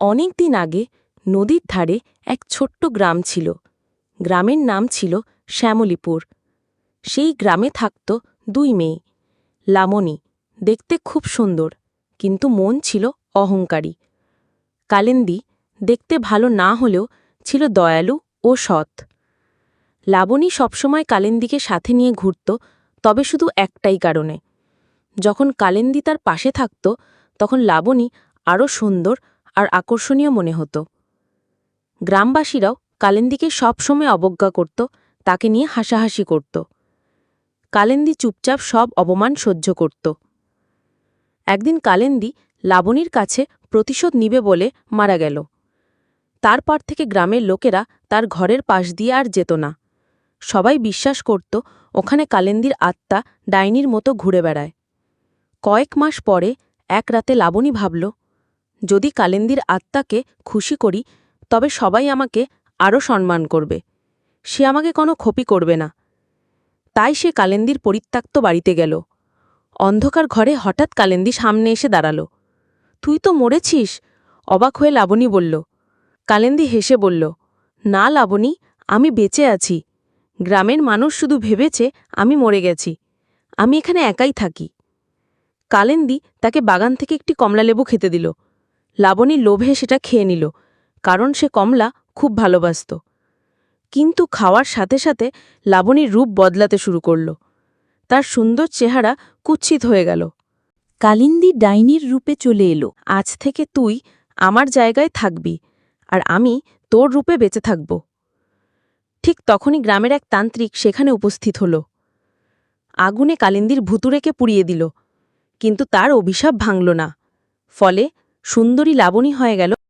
অনেক দিন আগে নদীর ধারে এক ছোট্ট গ্রাম ছিল। গ্রামের নাম ছিল শ্যামলীপুর। সেই গ্রামে থাকত দুই মেয়ে, লামণী, দেখতে খুব সুন্দর, কিন্তু মন ছিল অহংকারী। কালিন্দী দেখতে ভালো না হলেও ছিল দয়ালু ও সৎ। লাবণী সবসময় কালিন্দীকে সাথে নিয়ে ঘুরত, তবে শুধু একটাই কারণে। যখন কালিন্দী তার পাশে থাকত, তখন লাবণী আরও সুন্দর আর আকর্ষণীয় মনে হতো। গ্রামবাসীরাও কালিন্দীকে সবসময় অবজ্ঞা করত, তাকে নিয়ে হাসাহাসি করত। কালিন্দী চুপচাপ সব অপমান সহ্য করত। একদিন কালিন্দী লাবণীর কাছে প্রতিশোধ নিবে বলে মারা গেল। তারপর থেকে গ্রামের লোকেরা তার ঘরের পাশ দিয়ে আর যেত না। সবাই বিশ্বাস করত, ওখানে কালিন্দীর আত্মা ডাইনির মতো ঘুরে বেড়ায়। কয়েক মাস পরে এক রাতে লাবণী ভাবল যদি কালিন্দির আত্মাকে খুশি করি, তবে সবাই আমাকে আরও সম্মান করবে। সে আমাকে কোনো ক্ষতি করবে না। তাই সে কালেন্দির পরিত্যক্ত বাড়িতে গেল। অন্ধকার ঘরে হঠাৎ কালেন্দি সামনে এসে দাঁড়াল। তুই তো মরেছিস? অবাক হয়ে লাবণী বলল। কালেন্দি হেসে বলল, না লাবণী, আমি বেঁচে আছি। গ্রামের মানুষ শুধু ভেবেছে আমি মরে গেছি। আমি এখানে একাই থাকি। কালেন্দি তাকে বাগান থেকে একটি কমলালেবু খেতে দিল। লাবণী লোভে সেটা খেয়ে নিল, কারণ সে কমলা খুব ভালোবাসত। কিন্তু খাওয়ার সাথে সাথে লাবণীর রূপ বদলাতে শুরু করল। তার সুন্দর চেহারা কুচ্ছিত হয়ে গেল। কালিন্দি ডাইনির রূপে চলে এলো, আজ থেকে তুই আমার জায়গায় থাকবি আর আমি তোর রূপে বেঁচে থাকব। ঠিক তখনই গ্রামের এক তান্ত্রিক সেখানে উপস্থিত হল। আগুনে কালিন্দির ভুতুরেকে পুড়িয়ে দিল, কিন্তু তার অভিশাপ ভাঙল না। ফলে সুন্দরী লাবণী হয়ে গেল